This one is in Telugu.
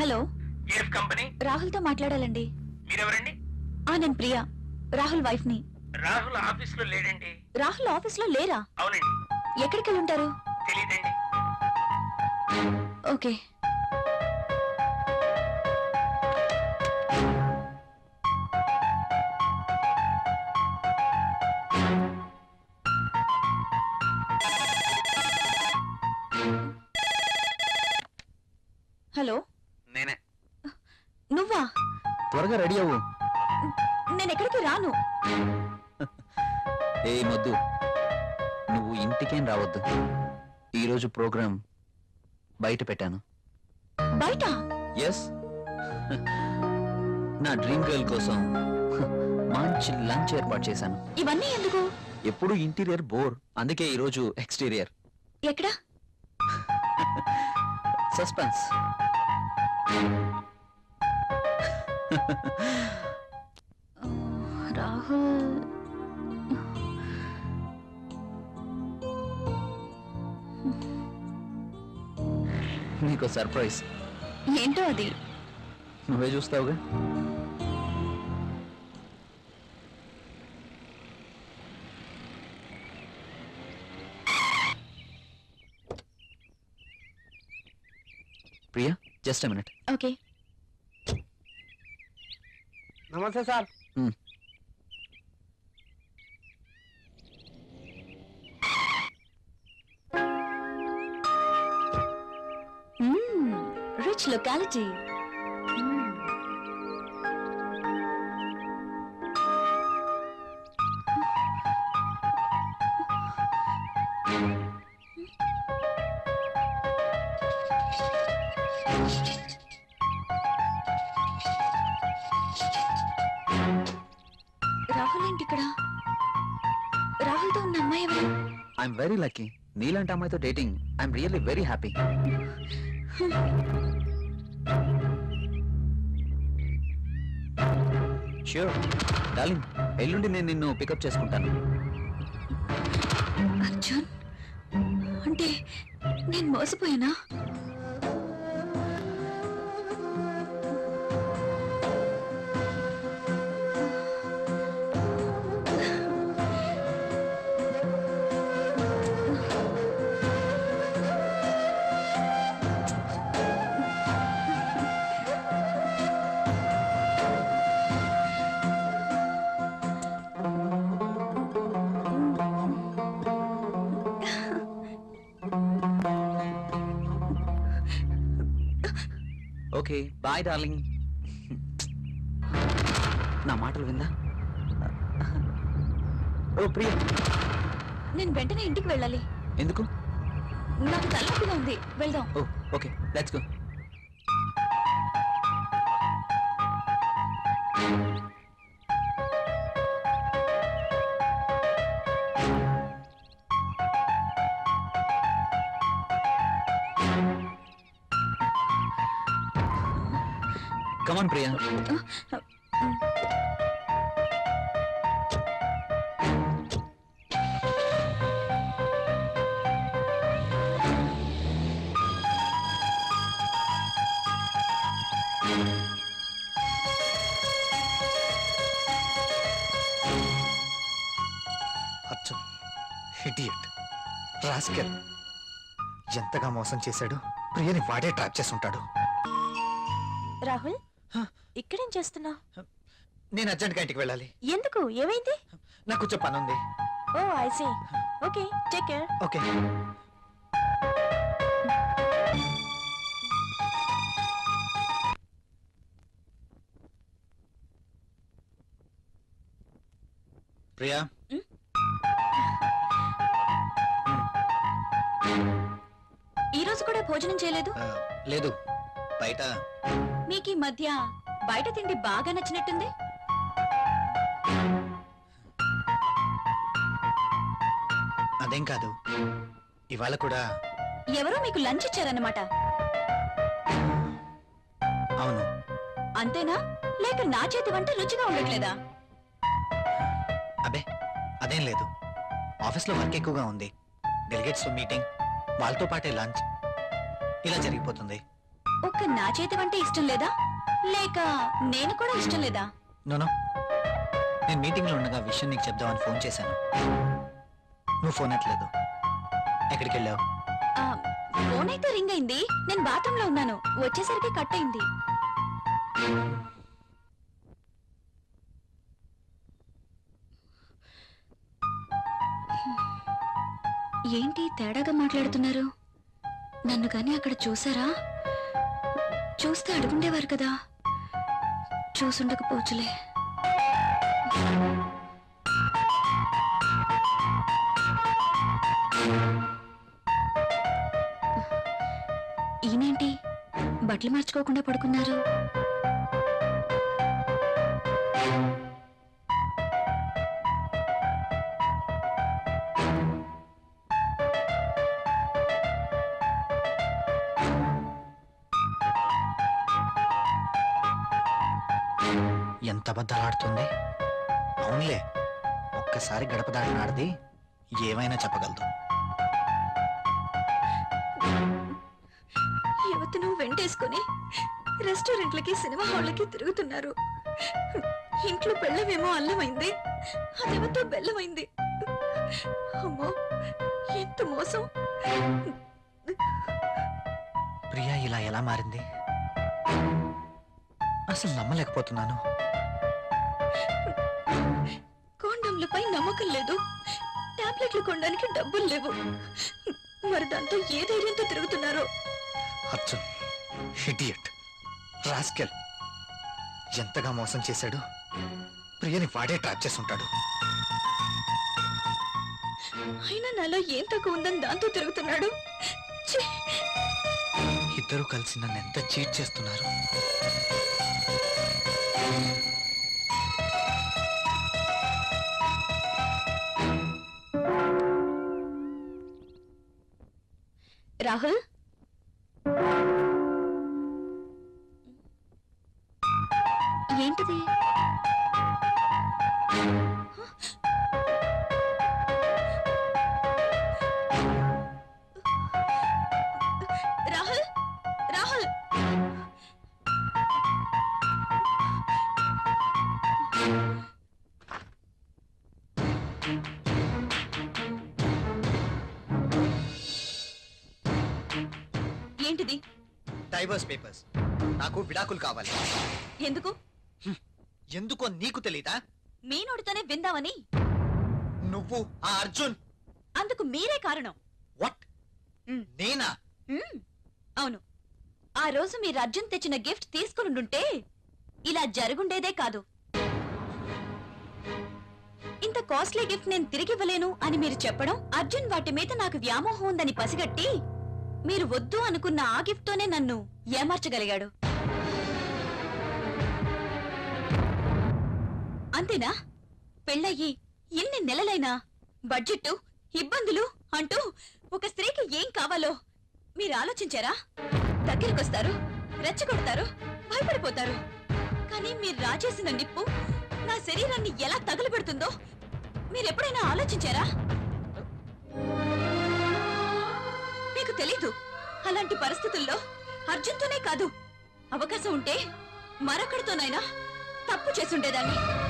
హలో. కంపెనీ రాహుల్తో మాట్లాడాలండి. మీరెవరండి? ఆ నేను ప్రియా. రాహుల్ వైఫ్ని రాహుల్ ఆఫీస్లో లేడండి. రాహుల్ ఆఫీస్లో లేరా? అవునండి. ఎక్కడికి వెళ్ళి ఉంటారు? తెలియదండి ఓకే. త్వరగా రెడీ అవ్వు. నేను ఎక్కడికి రాను. ఏ మొద్దు నువ్వు ఇంటికేం రావద్దు. ఈరోజు ప్రోగ్రాం బయట పెట్టాను. బయట? ఎస్ నా డ్రీమ్ గర్ల్ కోసం మంచి లంచ్ ఏర్పాటు చేశాను. ఇవన్నీ ఎందుకు? ఎప్పుడు ఇంటీరియర్ బోర్ అందుకే ఈరోజు ఎక్స్టీరియర్. ఎక్కడ? సస్పెన్స్. రాహుల్. నీకు సర్ప్రైజ్. ఏంటో అది? నువ్వే చూస్తావుగా? Priya just minute. ఓకే. నమస్తే సార్ రిచ్ లొకాలిటీ ఏంటి ఇక్కడ రాహుల్తో ఉన్న అమ్మాయి ఎవరు? ఐఎమ్ వెరీ లక్కీ నీలాంటి అమ్మాయితో dating I'm really very happy sure darling ఎల్లుండి నేను నిన్ను పికప్ చేసుకుంటాను. అర్జున్? అంటే నేను మోసపోయానా? Okay bye darling. నా మాటలు విందా ఓ ప్రియ. నేను వెంటనే ఇంటికి వెళ్ళాలి. ఎందుకు? నాకు తలనొప్పిగా ఉంది. వెళ్దాం. ఓ okay let's go. Come on Priya Arjun idiot rascal ఎంతగా మోసం చేశాడు? ప్రియని వాడే ట్రాప్ చేసి ఉంటాడు. రాహుల్? ఇక్కడేం చేస్తున్నా నేను అర్జెంట్గా ఇంటికి వెళ్ళాలి. ఎందుకు? ఏమైంది? నాకు కొంచెం పని ఉంది ఓ I see okay take care okay. Priya. ఈ రోజు కూడా భోజనం చేయలేదు? లేదు. బయట. మీకు ఈ మధ్య బయట తిండి బాగా నచ్చినట్టుంది? అదేం కాదు. ఇవాళ కూడా. ఎవరో మీకు లంచ్ ఇచ్చారన్నమాట. అవును. అంతేనా? లేక నా చేతి వంట రుచిగా ఉండట్లేదా? అబే అదేం లేదు. ఆఫీస్లో వర్క్ ఎక్కువగా ఉంది. డెలిగేట్స్ మీటింగ్ వాళ్ళతో పాటే లంచ్. ఇలా జరిగిపోతుంది. ఒక్క నా చేతి వంటే ఇష్టం లేదా? లేక నేను కూడా ఇష్టం లేదా? నోనో నేను మీటింగ్లో ఉండగా విషయం నీకు చెప్దామని ఫోన్ చేశాను. నువ్వు ఫోన్ ఎట్లేదు ఎక్కడికి వెళ్ళావు ఆ, ఫోన్ అయితే రింగ్ అయింది. నేను బాత్రూమ్లో ఉన్నాను. వచ్చేసరికి కట్ అయింది. ఏంటి తేడాగా మాట్లాడుతున్నారు? నన్ను కానీ అక్కడ చూసారా? చూస్తే అడుగుండేవారు కదా. చూసుండకపోవచ్చులే. ఈయనేంటి? బట్టలు మార్చుకోకుండా పడుకున్నారు. ఎంత అబద్ధాలు ఆడుతుంది అవునులే ఒక్కసారి గడప దాటిన ఆడది ఏమైనా చెప్పగలదు. యువతను వెంటేసుకుని రెస్టారెంట్లకి సినిమా హాళ్ళకి తిరుగుతున్నారు. ఇంట్లో బెల్లమేమో అల్లమైంది అదేమతో బెల్లమైంది? అమ్మో ఎంత మోసం. ప్రియా ఇలా ఎలా మారింది? అసలు నమ్మలేకపోతున్నాను. కాండంలపై నమ్మకం లేదు. టాబ్లెట్లు కొనడానికి డబ్బులు లేవు. మరి దాంతో ఏ ధైర్యంతో తిరుగుతున్నారో? అర్జున్ హిడియట్ రాస్కెల్ ఎంతగా మోసం చేశాడు? ప్రియని వాడే ట్రాప్ చేసుంటాడు అయినా నాలో ఏం తక్కువ ఉందని దాంతో తిరుగుతున్నాడు! ఇద్దరు కలిసి నన్ను ఎంత చీట్ చేస్తున్నారు? Rahul divorce papers. నాకు విడాకులు కావాలి. ఎందుకు? ఎందుకో నీకు తెలీదా? మీ నోటితోనే విందామని. నువ్వు ఆ అర్జున్. అందుకు మీరే కారణం. What hmm. నేనా. అవును. ఆ రోజు మీరు అర్జున్ తెచ్చిన గిఫ్ట్ తీసుకునుండుంటే ఇలా జరుగుండేదే కాదు. ఇంత కాస్ట్లీ గిఫ్ట్ నేను తిరిగివ్వలేను అని మీరు చెప్పడం అర్జున్ వాటి మీద నాకు వ్యామోహం ఉందని పసిగట్టి మీరు వద్దు అనుకున్న ఆ గిఫ్ట్ తోనే నన్ను ఏమార్చగలిగాడు? అంతేనా? పెళ్ళయ్యి ఎన్ని నెలలైనా బడ్జెట్ ఇబ్బందులు అంటూ ఒక స్త్రీకి ఏం కావాలో మీరు ఆలోచించారా? దగ్గరకొస్తారు రెచ్చగొడతారు భయపడిపోతారు. కానీ మీరు రాచేసిన నిప్పు నా శరీరాన్ని ఎలా తగులబెడుతుందో మీరెప్పుడైనా ఆలోచించారా? తెలీదు. అలాంటి పరిస్థితుల్లో అర్జున్తోనే కాదు. అవకాశం ఉంటే మరొకరితోనైనా తప్పు చేసుండేదాన్ని